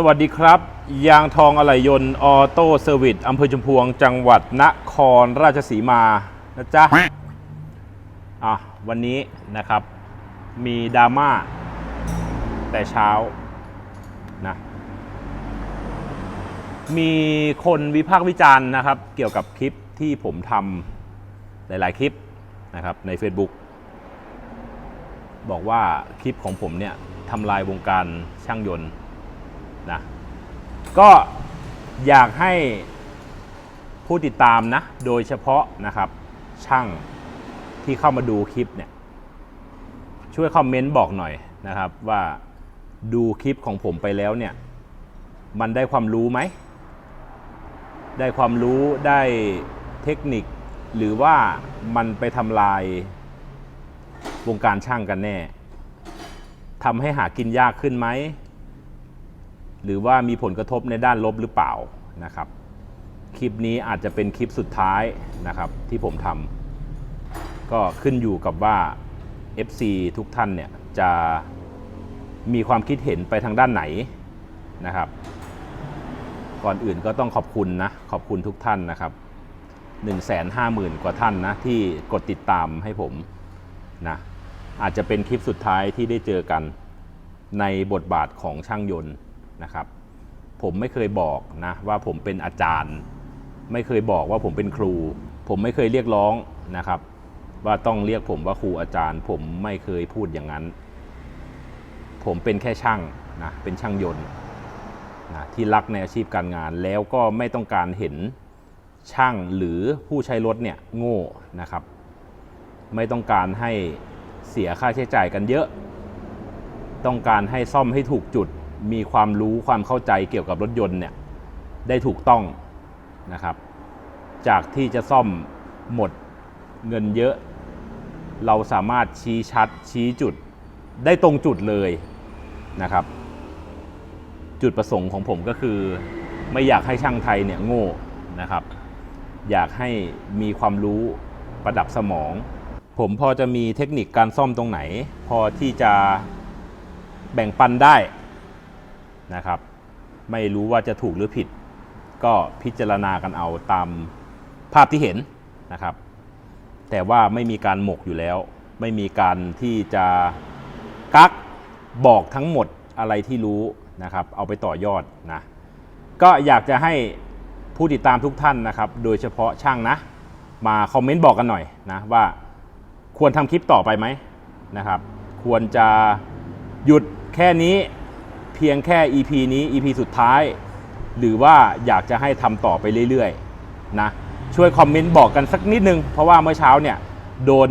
สวัสดีครับ ยางทองอะไหล่ยนต์ออโต้เซอร์วิสอำเภอชุมพวง จังหวัดนครราชสีมานะจ๊ะอะวันนี้นะครับ มีดราม่า แต่เช้านะมีคนวิพากษ์วิจารณ์นะครับ เกี่ยวกับคลิปที่ผมทำหลาย ๆ คลิปนะครับใน Facebook บอกว่าคลิปของผมเนี่ยทำลายวงการช่างยนต์ นะก็อยากให้ผู้ติดตามนะ โดยเฉพาะนะครับ ช่างที่เข้ามาดูคลิปเนี่ย ช่วยคอมเมนต์บอกหน่อยนะครับว่าดูคลิปของผมไปแล้วเนี่ย มันได้ความรู้ไหม ได้ความรู้ได้เทคนิค หรือว่ามันไปทำลายวงการช่างกันแน่ทำให้หากินยากขึ้นไหม หรือว่ามีผลกระทบในด้านลบหรือเปล่านะครับ คลิปนี้อาจจะเป็นคลิปสุดท้ายนะครับที่ผมทำก็ขึ้นอยู่กับว่า FC ทุกท่านเนี่ยจะมีความคิดเห็นไปทางด้านไหนนะครับ ก่อนอื่นก็ต้องขอบคุณนะ ขอบคุณทุกท่านนะครับ 150,000 กว่าท่านนะที่กดติดตามให้ผมนะอาจจะเป็นคลิปสุดท้ายที่ได้เจอกันในบทบาทของช่างยนต์ นะครับ ผมไม่เคยบอกนะว่าผมเป็นอาจารย์ ไม่เคยบอกว่าผมเป็นครู ผมไม่เคยเรียกร้องนะครับ ว่าต้องเรียกผมว่าครูอาจารย์ ผมไม่เคยพูดอย่างนั้น ผมเป็นแค่ช่างนะเป็นช่างยนต์นะที่รักในอาชีพการงาน แล้วก็ไม่ต้องการเห็นช่างหรือผู้ใช้รถเนี่ยโง่นะครับ ไม่ต้องการให้เสียค่าใช้จ่ายกันเยอะ ต้องการให้ซ่อมให้ถูกจุด มีความรู้ความเข้าใจเกี่ยวกับรถยนต์เนี่ยได้ถูกต้องนะครับ จากที่จะซ่อมหมดเงินเยอะ เราสามารถชี้ชัดชี้จุดได้ตรงจุดเลยนะครับ จุดประสงค์ของผมก็คือ ไม่อยากให้ช่างไทยเนี่ยโง่นะครับ อยากให้มีความรู้ประดับสมอง ผมพอจะมีเทคนิคการซ่อมตรงไหน พอที่จะแบ่งปันได้ นะครับ ไม่รู้ว่าจะถูกหรือผิด ก็พิจารณากันเอาตามภาพที่เห็นนะครับ แต่ว่าไม่มีการหมกอยู่แล้ว ไม่มีการที่จะกักบอกทั้งหมดอะไรที่รู้นะครับ เอาไปต่อยอดนะก็อยากจะให้ผู้ติดตามทุกท่านนะครับ โดยเฉพาะช่างนะ มาคอมเมนต์บอกกันหน่อยนะว่าควรทำคลิปต่อไปไหมนะครับ ควรจะหยุดแค่นี้ เพียงแค่ EP นี้ EP สุดท้าย หรือว่าอยากจะให้ทำต่อไปเรื่อยๆนะช่วยคอมเมนต์บอกกันสักนิดนึง เพราะว่าเมื่อเช้าเนี่ยโดน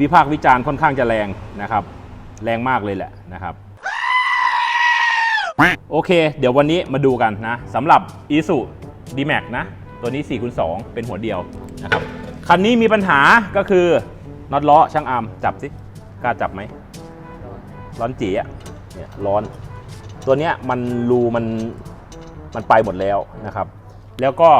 วิพากษ์วิจารณ์ค่อนข้างจะแรงนะครับ แรงมากเลยแหละนะครับ โอเค เดี๋ยววันนี้มาดูกันนะสำหรับ i s u d m a x นะ ตัวนี้4คูณ2เป็นหัวเดียวนะครับคันนี้มีปัญหาก็คือน็อตล้อช่างอาร์มจับสิกล้าจับไหมร้อนจีอะเนี่ยร้อน ตัวเนี้ยมันรูมันมันไปหมดแล้วนะครับ แล้วก็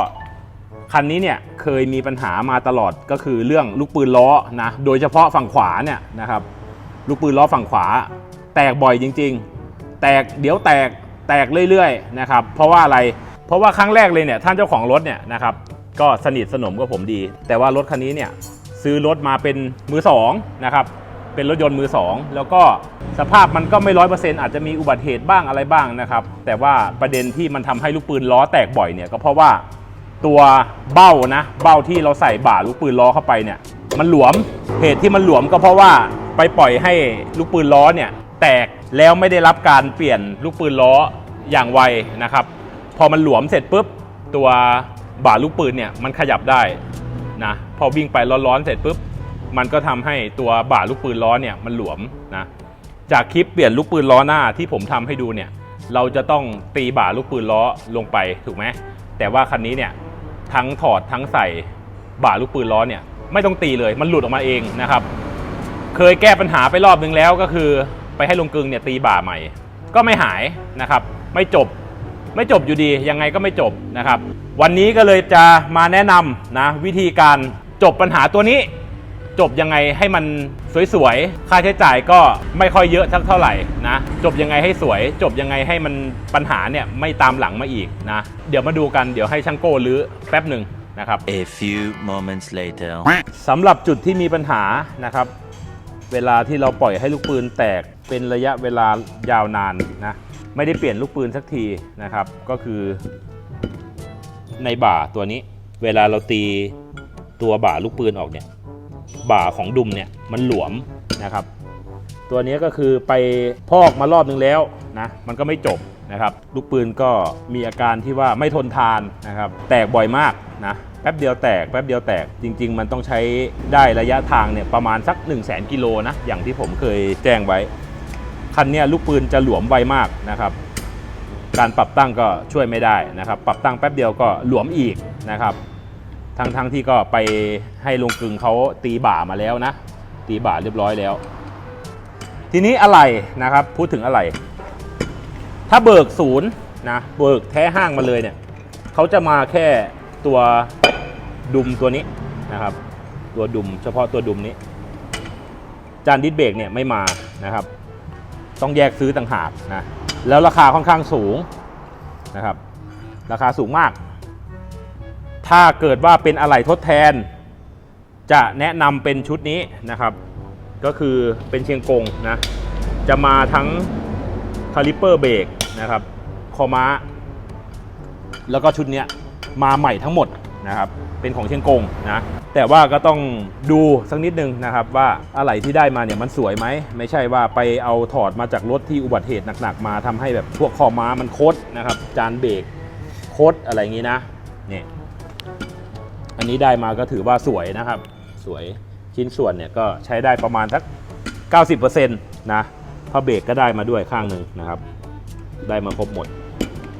คันนี้เนี่ยเคยมีปัญหามาตลอดก็คือเรื่องลูกปืนล้อนะโดยเฉพาะฝั่งขวาเนี่ยนะครับลูกปืนล้อฝั่งขวา แตกบ่อยจริง ๆ แตกเดี๋ยวแตกแตกเรื่อยๆนะครับเพราะว่าอะไรเพราะว่าครั้งแรกเลยเนี่ยท่านเจ้าของรถเนี่ยนะครับก็สนิทสนมกับผมดี แต่ว่ารถคันนี้เนี่ยซื้อรถมาเป็นมือสองนะครับ เป็นรถยนต์มือสองแล้วก็สภาพมันก็ไม่ร้อยเปอร์เซ็นต์อาจจะมีอุบัติเหตุบ้างอะไรบ้างนะครับ แต่ว่าประเด็นที่มันทำให้ลูกปืนล้อแตกบ่อยเนี่ยก็เพราะว่าตัวเบ้านะเบ้าที่เราใส่บ่าลูกปืนล้อเข้าไปเนี่ย มันหลวมเหตุที่มันหลวมก็เพราะว่าไปปล่อยให้ลูกปืนล้อเนี่ยแตกแล้วไม่ได้รับการเปลี่ยนลูกปืนล้ออย่างไวนะครับ พอมันหลวมเสร็จปุ๊บตัวบ่าลูกปืนเนี่ยมันขยับได้นะพอวิ่งไปร้อนๆเสร็จปุ๊บ มันก็ทำให้ตัวบ่าลูกปืนล้อเนี่ยมันหลวมนะจากคลิปเปลี่ยนลูกปืนล้อหน้าที่ผมทำให้ดูเนี่ยเราจะต้องตีบ่าลูกปืนล้อลงไปถูกไหมแต่ว่าคันนี้เนี่ยทั้งถอดทั้งใส่บ่าลูกปืนล้อเนี่ยไม่ต้องตีเลยมันหลุดออกมาเองนะครับ เคยแก้ปัญหาไปรอบนึงแล้วก็คือ ไปให้ลงกึงเนี่ยตีบ่าใหม่ ก็ไม่หายนะครับ ไม่จบไม่จบอยู่ดียังไงก็ไม่จบนะครับ วันนี้ก็เลยจะมาแนะนำนะวิธีการจบปัญหาตัวนี้ จบยังไงให้มันสวยๆ ค่าใช้จ่ายก็ไม่ค่อยเยอะสักเท่าไหร่นะ จบยังไงให้สวย จบยังไงให้มันปัญหาเนี่ยไม่ตามหลังมาอีกนะ เดี๋ยวมาดูกัน เดี๋ยวให้ช่างโก้รื้อแป๊บหนึ่งนะครับ A few moments later. สำหรับจุดที่มีปัญหานะครับ เวลาที่เราปล่อยให้ลูกปืนแตกเป็นระยะเวลายาวนานนะ ไม่ได้เปลี่ยนลูกปืนสักทีนะครับ ก็คือในบ่าตัวนี้ เวลาเราตีตัวบ่าลูกปืนออกเนี่ย บ่าของดุมเนี่ยมันหลวมนะครับ ตัวนี้ก็คือไปพอกมารอบนึงแล้วนะมันก็ไม่จบนะครับลูกปืนก็มีอาการที่ว่าไม่ทนทานนะครับแตกบ่อยมากนะแป๊บเดียวแตกแป๊บเดียวแตกจริง ๆ มันต้องใช้ได้ระยะทางเนี่ยประมาณสัก 1 0 0 0 0แกิโลนะอย่างที่ผมเคยแจ้งไว้ คันนี้ลูกปืนจะหลวมไวมากนะครับการปรับตั้งก็ช่วยไม่ได้นะครับ ปรับตั้งแป๊บเดียวก็หลวมอีกนะครับ ทั้งทั้งที่ก็ไปให้ลงกลึงเขาตีบ่ามาแล้วนะ ตีบ่าเรียบร้อยแล้ว ทีนี้อะไรนะครับ พูดถึงอะไร ถ้าเบิกศูนย์นะ เบิกแท้ห้างมาเลยเนี่ยเขาจะมาแค่ตัวดุมตัวนี้นะครับ ตัวดุมเฉพาะตัวดุมนี้ จานดิสเบรกเนี่ยไม่มานะครับ ต้องแยกซื้อต่างหากนะ แล้วราคาค่อนข้างสูงนะครับ ราคาสูงมาก ถ้าเกิดว่าเป็นอะไหล่ทดแทน จะแนะนำเป็นชุดนี้นะครับ ก็คือเป็นเชียงกงนะ จะมาทั้งคาลิปเปอร์เบรกนะครับคอม้า แล้วก็ชุดนี้มาใหม่ทั้งหมดนะครับ เป็นของเชียงกงนะ แต่ว่าก็ต้องดูสักนิดนึงนะครับ ว่าอะไหล่ที่ได้มาเนี่ยมันสวยไหม ไม่ใช่ว่าไปเอาถอดมาจากรถที่อุบัติเหตุหนักๆมาทำให้แบบพวกคอม้ามันโคดนะครับ จานเบรกโคดอะไรอย่างนี้นะ เนี่ย อันนี้ได้มาก็ถือว่าสวยนะครับ สวยชิ้นส่วนเนี่ยก็ใช้ได้ประมาณสัก 90%นะผ้าเบรกก็ได้มาด้วยข้างหนึ่งนะครับ ได้มาครบหมด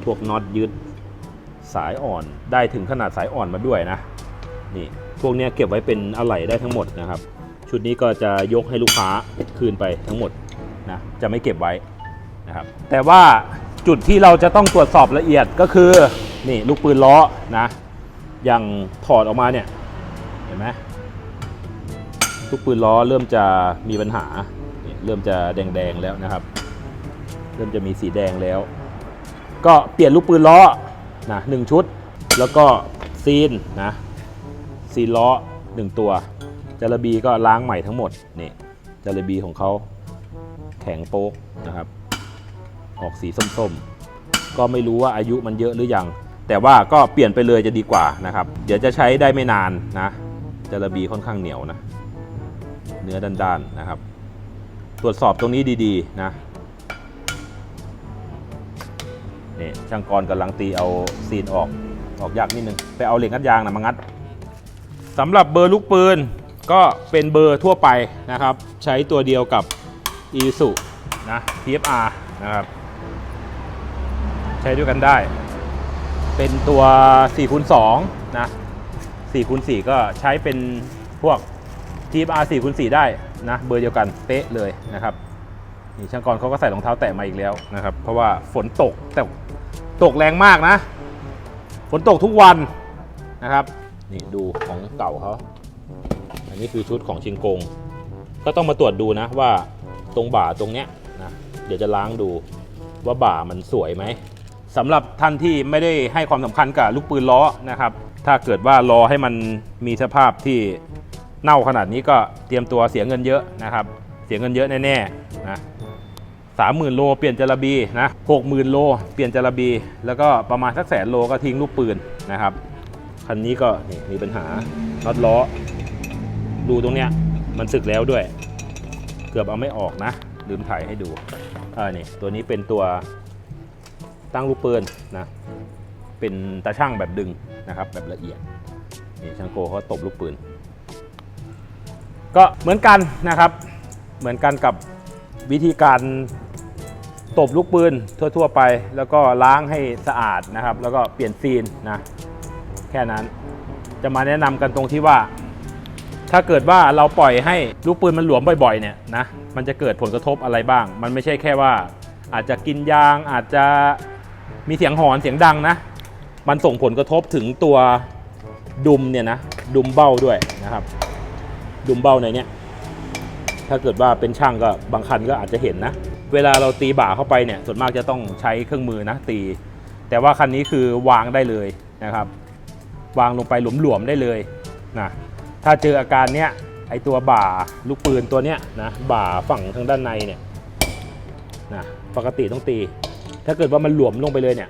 พวกน็อตยึดสายอ่อนได้ถึงขนาดสายอ่อนมาด้วยนะ นี่พวกเนี้ยเก็บไว้เป็นอะไหล่ได้ทั้งหมดนะครับ ชุดนี้ก็จะยกให้ลูกค้าคืนไปทั้งหมดนะจะไม่เก็บไว้นะครับ แต่ว่าจุดที่เราจะต้องตรวจสอบละเอียดก็คือนี่ลูกปืนล้อนะ อย่างถอดออกมาเนี่ย เห็นไหมลูกปืนล้อเริ่มจะมีปัญหา เริ่มจะแดงๆแล้วนะครับ เริ่มจะมีสีแดงแล้ว ก็เปลี่ยนลูกปืนล้อนะหนึ่งชุด แล้วก็ซีนนะซีนล้อหนึ่งตัวจารบีก็ล้างใหม่ทั้งหมดนี่จารบีของเขาแข็งโป๊กนะครับ ออกสีส้มๆ ก็ไม่รู้ว่าอายุมันเยอะหรือยัง แต่ว่าก็เปลี่ยนไปเลยจะดีกว่านะครับ เดี๋ยวจะใช้ได้ไม่นานนะจาระบีค่อนข้างเหนียวนะ เนื้อด้านๆนะครับ ตรวจสอบตรงนี้ดีๆนะนี่ช่างกรกำลังตีเอาซีนออกออกยากนิดนึงไปเอาเหล็กงัดยางนะมางัดสำหรับเบอร์ลูกปืนก็เป็นเบอร์ทั่วไปนะครับ ใช้ตัวเดียวกับ e s u นะ TFR นะครับ ใช้ด้วยกันได้ เป็นตัว4คูณ2นะ4คูณ4ก็ใช้เป็นพวก TFR 4คูณ4ได้นะเบอร์เดียวกันเป๊ะเลยนะครับนี่ช่างกรเขาก็ใส่รองเท้าแตะมาอีกแล้วนะครับ เพราะว่าฝนตกแต่ตกแรงมากนะ ฝนตกทุกวันนะครับ นี่ดูของเก่าเขาอันนี้คือชุดของชิงกง ก็ต้องมาตรวจดูนะว่าตรงบ่าตรงเนี้ยนะเดี๋ยวจะล้างดูว่าบ่ามันสวยไหม สำหรับท่านที่ไม่ได้ให้ความสำคัญกับลูกปืนล้อนะครับ ถ้าเกิดว่ารอให้มันมีสภาพที่เน่าขนาดนี้ก็เตรียมตัวเสียเงินเยอะนะครับ เสียเงินเยอะแน่ๆนะสามหมื่นโลเปลี่ยนจระบีนะหกหมื่นโลเปลี่ยนจระบี แล้วก็ประมาณสักแสนโลก็ทิ้งลูกปืนนะครับคันนี้ก็นี่มีปัญหาน็อตล้อดูตรงเนี้ยมันสึกแล้วด้วย เกือบเอาไม่ออกนะ ลืมถ่ายให้ดูอ่านี่ตัวนี้เป็นตัว ตั้งลูกปืนนะเป็นตาช่างแบบดึงนะครับ แบบละเอียดนี่ช่างโกเขาตบลูกปืน ก็เหมือนกันนะครับ เหมือนกันกับวิธีการตบลูกปืนทั่ว ๆ ไป แล้วก็ล้างให้สะอาดนะครับ แล้วก็เปลี่ยนซีนนะแค่นั้นจะมาแนะนำกันตรงที่ว่า ถ้าเกิดว่าเราปล่อยให้ลูกปืนมันหลวมบ่อยๆเนี่ยนะมันจะเกิดผลกระทบอะไรบ้าง มันไม่ใช่แค่ว่า อาจจะกินยางอาจจะ มีเสียงหอนเสียงดังนะ มันส่งผลกระทบถึงตัวดุมเนี่ยนะ ดุมเบ้าด้วยนะครับ ดุมเบ้าในเนี้ยถ้าเกิดว่าเป็นช่างก็บางคันก็อาจจะเห็นนะ เวลาเราตีบ่าเข้าไปเนี่ยส่วนมากจะต้องใช้เครื่องมือนะตี แต่ว่าคันนี้คือวางได้เลยนะครับ วางลงไปหลวมๆได้เลยนะถ้าเจออาการเนี้ยไอตัวบ่าลูกปืนตัวเนี้ยนะบ่าฝั่งทางด้านในเนี่ยนะปกติต้องตี ถ้าเกิดว่ามันหลวมลงไปเลยเนี่ย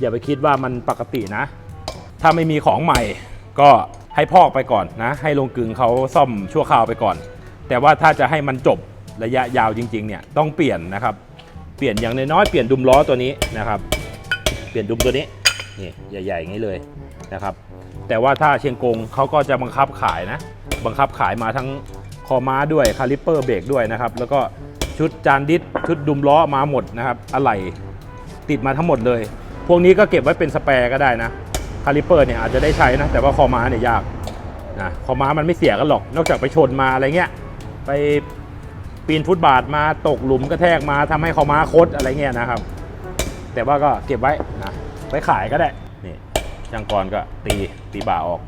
อย่าไปคิดว่ามันปกตินะ ถ้าไม่มีของใหม่ก็ให้พอกไปก่อนนะ ให้ลงกึงเขาซ่อมชั่วคราวไปก่อน แต่ว่าถ้าจะให้มันจบระยะยาวจริงๆเนี่ยต้องเปลี่ยนนะครับ เปลี่ยนอย่างน้อยๆเปลี่ยนดุมล้อตัวนี้นะครับ เปลี่ยนดุมตัวนี้นี่ใหญ่ๆอย่างนี้เลยนะครับ แต่ว่าถ้าเชียงกงเขาก็จะบังคับขายนะ บังคับขายมาทั้งคอม้าด้วยคาลิปเปอร์เบรกด้วยนะครับ แล้วก็ชุดจานดิสชุดดุมล้อมาหมดนะครับอะไหล่ ติดมาทั้งหมดเลย พวกนี้ก็เก็บไว้เป็นสแปร์ก็ได้นะคาลิเปอร์เนี่ยอาจจะได้ใช้นะ แต่ว่าคอม้าเนี่ยยากนะคอม้ามันไม่เสียกันหรอก นอกจากไปชนมาอะไรเงี้ย ไปปีนฟุตบาทมาตกหลุมกระแทกมาทำให้คอม้าคดอะไรเงี้ยนะครับ แต่ว่าก็เก็บไว้นะไว้ขายก็ได้ นี่ช่างกรก็ตีตีบ่าออก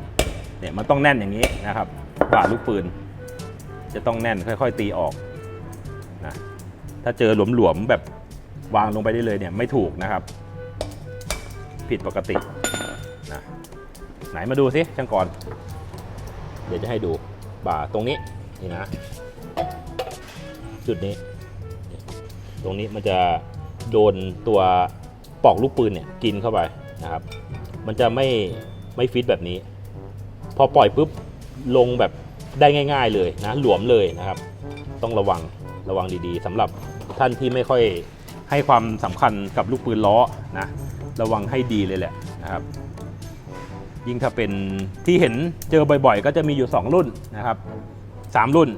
เนี่ยมันต้องแน่นอย่างนี้นะครับ บ่าลูกปืน จะต้องแน่นค่อย ๆ ตีออกนะถ้าเจอหลวมๆแบบ วางลงไปได้เลยเนี่ยไม่ถูกนะครับ ผิดปกตินะไหนมาดูสิช่างกรเดี๋ยวจะให้ดูบ่าตรงนี้นี่นะ จุดนี้ ตรงนี้มันจะโดนตัวปลอกลูกปืนเนี่ยกินเข้าไปนะครับ มันจะไม่ไม่ฟิตแบบนี้ พอปล่อยปุ๊บลงแบบได้ง่าย ๆเลยนะหลวมเลยนะครับ ต้องระวังระวังดีๆสำหรับท่านที่ไม่ค่อย ให้ความสำคัญกับลูกปืนล้อนะระวังให้ดีเลยแหละนะครับ ยิ่งถ้าเป็นที่เห็นเจอบ่อยๆ ก็จะมีอยู่ 2 รุ่นนะครับ 3 รุ่น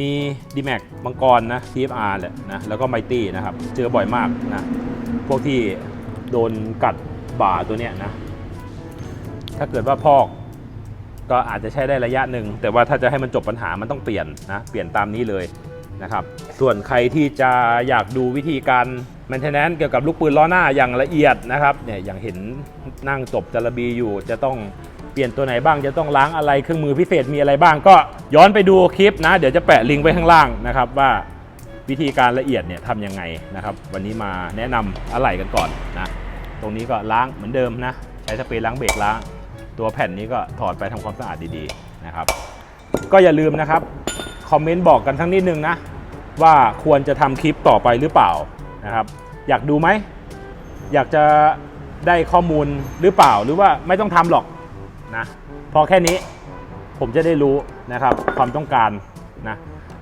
มี d m a x มังกรนะ TFR แหละนะแล้วก็ไมตี้นะครับ เจอบ่อยมากนะพวกที่โดนกัดบ่าตัวเนี้ยนะถ้าเกิดว่าพอกก็อาจจะใช้ได้ระยะหนึ่งแต่ว่าถ้าจะให้มันจบปัญหามันต้องเปลี่ยนนะเปลี่ยนตามนี้เลย นะครับ ส่วนใครที่จะอยากดูวิธีการ maintenance เกี่ยวกับลูกปืนล้อหน้าอย่างละเอียดนะครับเนี่ยอย่างเห็นนั่งจบจารบีอยู่ จะต้องเปลี่ยนตัวไหนบ้างจะต้องล้างอะไรเครื่องมือพิเศษมีอะไรบ้าง ก็ย้อนไปดูคลิปนะ เดี๋ยวจะแปะลิงก์ไว้ข้างล่างนะครับว่าวิธีการละเอียดเนี่ยทำยังไงนะครับ วันนี้มาแนะนำอะไหล่กันก่อนนะตรงนี้ก็ล้างเหมือนเดิมนะใช้สเปรย์ล้างเบรกล้าง ตัวแผ่นนี้ก็ถอดไปทำความสะอาดดีๆนะครับ ก็อย่าลืมนะครับ คอมเมนต์บอกกันทั้งนิดนึงนะ ว่าควรจะทำคลิปต่อไปหรือเปล่านะครับ อยากดูไหม อยากจะได้ข้อมูลหรือเปล่าหรือว่าไม่ต้องทำหรอกนะพอแค่นี้ผมจะได้รู้นะครับความต้องการนะ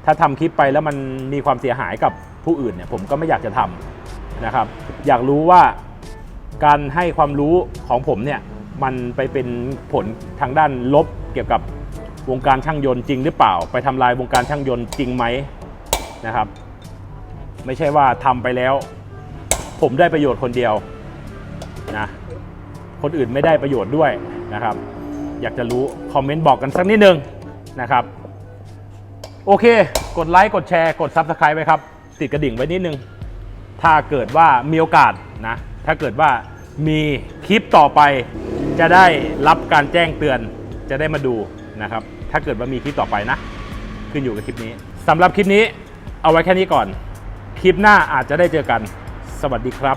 ถ้าทำคลิปไปแล้วมันมีความเสียหายกับผู้อื่นเนี่ยผมก็ไม่อยากจะทำนะครับ อยากรู้ว่าการให้ความรู้ของผมเนี่ยมันไปเป็นผลทางด้านลบเกี่ยวกับ วงการช่างยนต์จริงหรือเปล่า ไปทำลายวงการช่างยนต์จริงไหมนะครับ ไม่ใช่ว่าทำไปแล้ว ผมได้ประโยชน์คนเดียวนะคนอื่นไม่ได้ประโยชน์ด้วยนะครับ อยากจะรู้คอมเมนต์บอกกันสักนิดนึงนะครับ โอเค กดไลค์กดแชร์กด Subscribe ไว้ครับ ติดกระดิ่งไว้นิดนึง ถ้าเกิดว่ามีโอกาสนะถ้าเกิดว่ามีคลิปต่อไปจะได้รับการแจ้งเตือนจะได้มาดู นะครับ ถ้าเกิดว่ามีคลิปต่อไปนะ ขึ้นอยู่กับคลิปนี้สำหรับคลิปนี้เอาไว้แค่นี้ก่อน คลิปหน้าอาจจะได้เจอกัน สวัสดีครับ